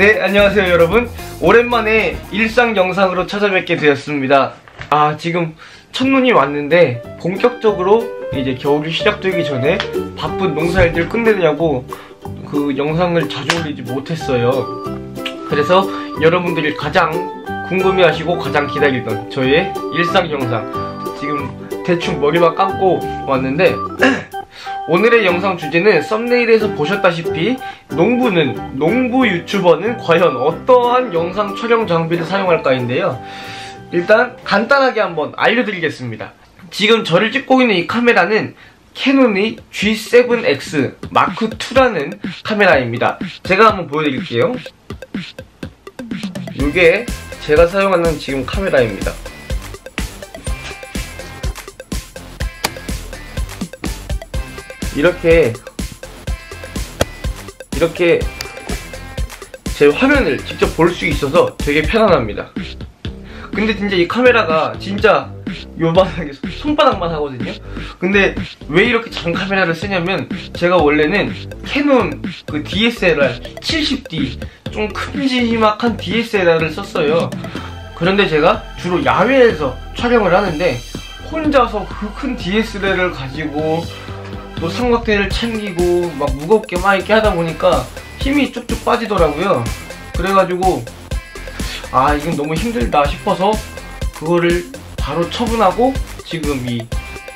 네, 안녕하세요, 여러분. 오랜만에 일상 영상으로 찾아뵙게 되었습니다. 아, 지금 첫눈이 왔는데, 본격적으로 이제 겨울이 시작되기 전에 바쁜 농사일들 끝내느냐고 그 영상을 자주 올리지 못했어요. 그래서 여러분들이 가장 궁금해하시고 가장 기다리던 저의 일상 영상. 지금 대충 머리만 감고 왔는데, 오늘의 영상 주제는 썸네일에서 보셨다시피 농부는 농부 유튜버는 과연 어떠한 영상 촬영 장비를 사용할까인데요. 일단 간단하게 한번 알려드리겠습니다. 지금 저를 찍고 있는 이 카메라는 캐논의 G7X 마크 2라는 카메라입니다. 제가 한번 보여드릴게요. 이게 제가 사용하는 지금 카메라입니다. 이렇게 이렇게 제 화면을 직접 볼 수 있어서 되게 편안합니다. 근데 진짜 이 카메라가 진짜 요만하게 손바닥만 하거든요. 근데 왜 이렇게 작은 카메라를 쓰냐면 제가 원래는 캐논 그 DSLR 70D 좀 큼지막한 DSLR을 썼어요. 그런데 제가 주로 야외에서 촬영을 하는데 혼자서 그 큰 DSLR을 가지고 또 삼각대를 챙기고 막 무겁게 막 이렇게 하다 보니까 힘이 쭉쭉 빠지더라고요. 그래가지고 아 이건 너무 힘들다 싶어서 그거를 바로 처분하고 지금 이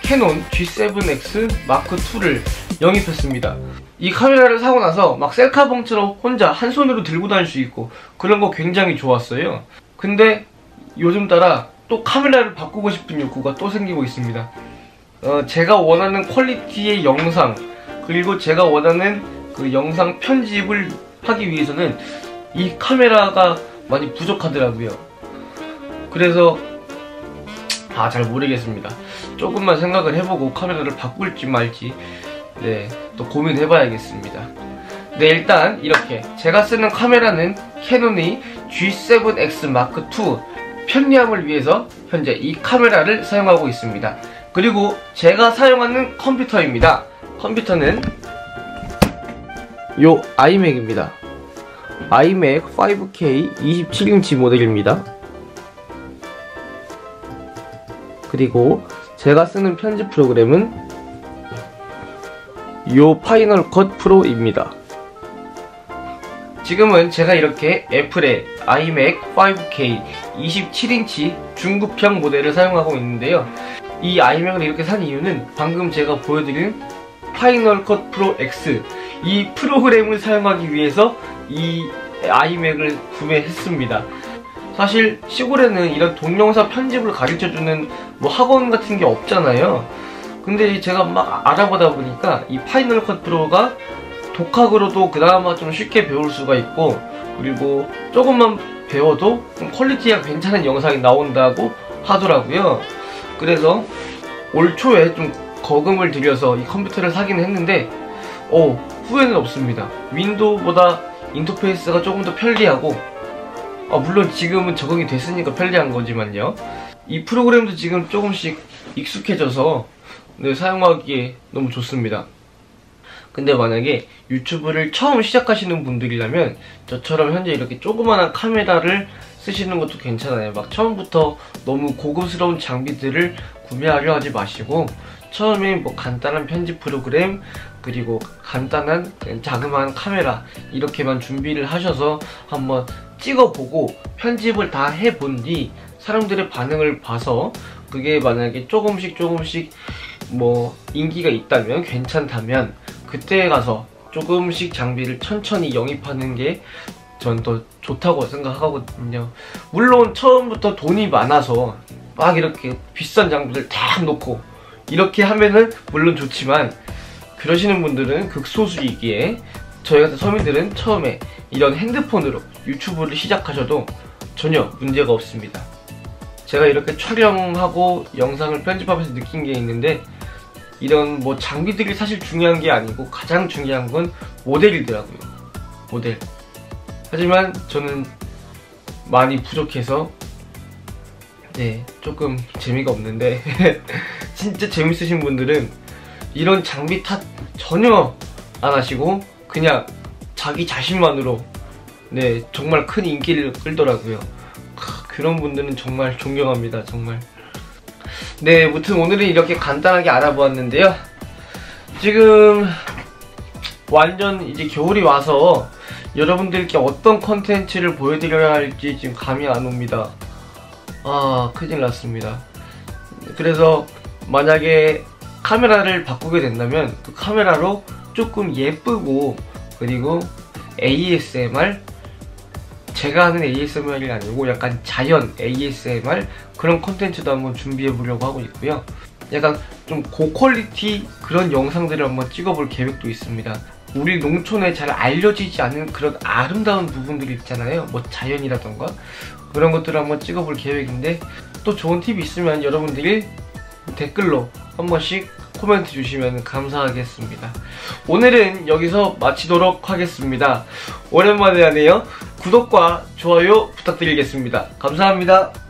캐논 G7X 마크 2를 영입했습니다. 이 카메라를 사고 나서 막 셀카봉처럼 혼자 한 손으로 들고 다닐 수 있고 그런 거 굉장히 좋았어요. 근데 요즘 따라 또 카메라를 바꾸고 싶은 욕구가 또 생기고 있습니다. 어, 제가 원하는 퀄리티의 영상 그리고 제가 원하는 그 영상 편집을 하기 위해서는 이 카메라가 많이 부족하더라고요. 그래서 아 잘 모르겠습니다. 조금만 생각을 해보고 카메라를 바꿀지 말지 네 또 고민해 봐야겠습니다. 네 일단 이렇게 제가 쓰는 카메라는 캐논의 G7X Mark II 편리함을 위해서 현재 이 카메라를 사용하고 있습니다. 그리고 제가 사용하는 컴퓨터입니다. 컴퓨터는 요 아이맥입니다. 아이맥 5K 27인치 모델입니다. 그리고 제가 쓰는 편집 프로그램은 요 파이널 컷 프로입니다. 지금은 제가 이렇게 애플의 아이맥 5K 27인치 중급형 모델을 사용하고 있는데요. 이 아이맥을 이렇게 산 이유는 방금 제가 보여드린 파이널 컷 프로 X 이 프로그램을 사용하기 위해서 이 아이맥을 구매했습니다. 사실 시골에는 이런 동영상 편집을 가르쳐주는 뭐 학원 같은 게 없잖아요. 근데 제가 막 알아보다 보니까 이 파이널 컷 프로가 독학으로도 그나마 좀 쉽게 배울 수가 있고 그리고 조금만 배워도 좀 퀄리티가 괜찮은 영상이 나온다고 하더라고요. 그래서 올 초에 좀 거금을 들여서 이 컴퓨터를 사긴 했는데 어, 후회는 없습니다. 윈도우보다 인터페이스가 조금 더 편리하고 아, 물론 지금은 적응이 됐으니까 편리한 거지만요. 이 프로그램도 지금 조금씩 익숙해져서 네, 사용하기에 너무 좋습니다. 근데 만약에 유튜브를 처음 시작하시는 분들이라면 저처럼 현재 이렇게 조그만한 카메라를 쓰시는 것도 괜찮아요. 막 처음부터 너무 고급스러운 장비들을 구매하려 하지 마시고 처음에 뭐 간단한 편집 프로그램 그리고 간단한 자그마한 카메라 이렇게만 준비를 하셔서 한번 찍어보고 편집을 다 해본 뒤 사람들의 반응을 봐서 그게 만약에 조금씩 조금씩 뭐 인기가 있다면 괜찮다면 그때 가서 조금씩 장비를 천천히 영입하는 게 전더 좋다고 생각하거든요. 물론 처음부터 돈이 많아서 막 이렇게 비싼 장비를 딱 놓고 이렇게 하면은 물론 좋지만 그러시는 분들은 극소수이기에 저희 같은 서민들은 처음에 이런 핸드폰으로 유튜브를 시작하셔도 전혀 문제가 없습니다. 제가 이렇게 촬영하고 영상을 편집하면서 느낀 게 있는데 이런 뭐 장비들이 사실 중요한 게 아니고 가장 중요한 건 모델이더라고요. 모델. 하지만 저는 많이 부족해서 네 조금 재미가 없는데 진짜 재밌으신 분들은 이런 장비 탓 전혀 안 하시고 그냥 자기 자신만으로 네 정말 큰 인기를 끌더라고요. 크, 그런 분들은 정말 존경합니다. 정말. 네, 무튼 오늘은 이렇게 간단하게 알아보았는데요. 지금 완전 이제 겨울이 와서 여러분들께 어떤 컨텐츠를 보여드려야 할지 지금 감이 안 옵니다. 아, 큰일 났습니다. 그래서 만약에 카메라를 바꾸게 된다면 그 카메라로 조금 예쁘고 그리고 ASMR 제가 하는 ASMR이 아니고 약간 자연 ASMR 그런 컨텐츠도 한번 준비해 보려고 하고 있고요. 약간 좀 고퀄리티 그런 영상들을 한번 찍어볼 계획도 있습니다. 우리 농촌에 잘 알려지지 않은 그런 아름다운 부분들이 있잖아요. 뭐 자연이라던가 그런 것들을 한번 찍어볼 계획인데 또 좋은 팁이 있으면 여러분들이 댓글로 한 번씩 코멘트 주시면 감사하겠습니다. 오늘은 여기서 마치도록 하겠습니다. 오랜만에 하네요. 구독과 좋아요 부탁드리겠습니다. 감사합니다.